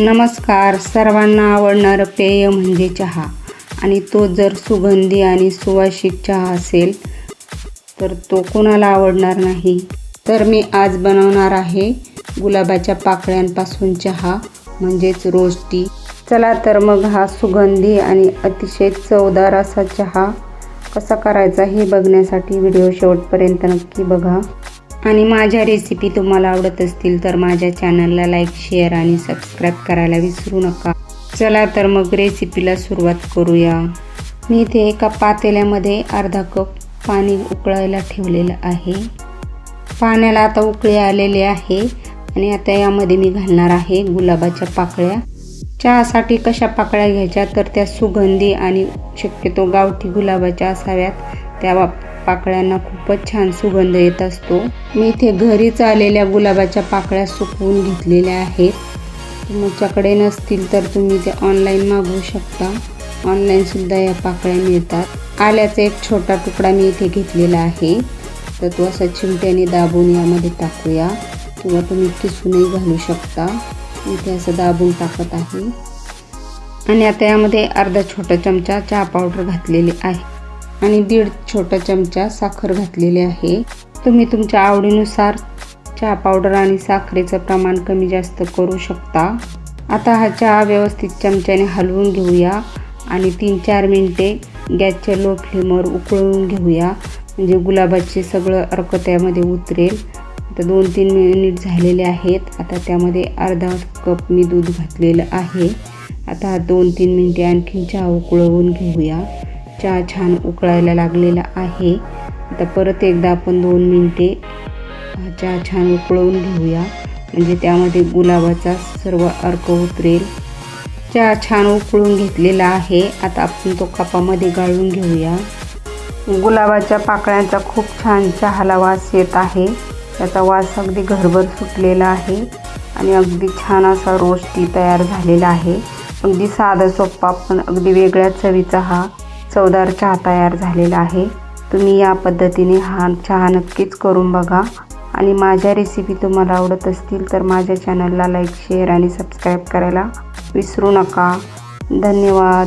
नमस्कार. सर्वांना आवडणारं पेय म्हणजे चहा. आणि तो जर सुगंधी आणि सुवासिक चहा असेल तर तो कोणाला आवडणार नाही? तर मी आज बनवणार आहे गुलाबाच्या पाकळ्यांपासून चहा म्हणजेच रोज टी चला तर मग हा सुगंधी आणि अतिशय चवदार असा चहा कसा करायचा हे बघण्यासाठी व्हिडिओ शेवटपर्यंत नक्की बघा. आणि माझ्या रेसिपी तुम्हाला आवडत असतील तर माझ्या चॅनलला लाईक शेअर आणि सबस्क्राईब करायला विसरू नका. चला तर मग रेसिपीला सुरुवात करूया. मी इथे एका पातेल्यामध्ये अर्धा कप पाणी उकळायला ठेवलेलं आहे. पाण्याला आता उकळी आलेले आहे आणि आता यामध्ये मी घालणार आहे गुलाबाच्या पाकळ्या. चहासाठी कशा पाकळ्या घ्यायच्या? तर त्या सुगंधी आणि शक्यतो गावठी गुलाबाच्या असाव्यात. त्या पाकळ्यांना खूपच छान सुगंध येत असतो. मी इथे घरीच आलेल्या गुलाबाच्या पाकळ्या सुकवून घेतलेल्या आहेत. तुमच्याकडे नसतील तर तुम्ही ते ऑनलाईन मागवू शकता. ऑनलाईनसुद्धा या पाकळ्या मिळतात. आल्याचा एक छोटा तुकडा मी इथे घेतलेला आहे. तर तो असा चिमट्याने दाबून यामध्ये टाकूया. किंवा तुम्ही किसूनही घालू शकता. इथे असं दाबून टाकत आहे. आणि आता यामध्ये अर्धा छोटा चमचा चहा पावडर घातलेली आहे. आणि दीड छोटा चमचा साखर घातलेली आहे. तुम्ही तुमच्या आवडीनुसार चहा पावडर आणि साखरेचं प्रमाण कमी जास्त करू शकता. आता हा चहा व्यवस्थित चमच्याने हलवून घेऊया आणि तीन चार मिनटे गॅसच्या लो फ्लेमवर उकळून घेऊया. म्हणजे गुलाबाचे सगळं अर्क त्यामध्ये उतरेल. आता दोन तीन मिनिट झालेले आहेत. आता त्यामध्ये अर्धा कप मी दूध घातलेलं आहे. आता दोन तीन मिनटे आणखीन चहा उकळवून घेऊया. चहा छान उकळायला लागलेला आहे. आता परत एकदा आपण दोन मिनटे चहा छान उकळवून घेऊया. म्हणजे त्यामध्ये गुलाबाचा सर्व अर्क उतरेल. चहा छान उकळून घेतलेला आहे. आता आपण तो कपामध्ये गाळून घेऊया. गुलाबाच्या पाकळ्यांचा खूप छान चहाला वास येत आहे. त्याचा वास अगदी घरभर सुटलेला आहे. आणि अगदी छान असा रोस्टी तयार झालेला आहे. अगदी साधा सोप्पा पण अगदी वेगळ्या चवीचा हा. चवदार चहा तयार झालेला आहे. तुम्ही या पद्धतीने हा चहा नक्कीच करून बघा. आणि माझ्या रेसिपी तुम्हाला आवडत असतील तर माझ्या चॅनलला लाईक शेअर आणि सबस्क्राईब करायला विसरू नका. धन्यवाद.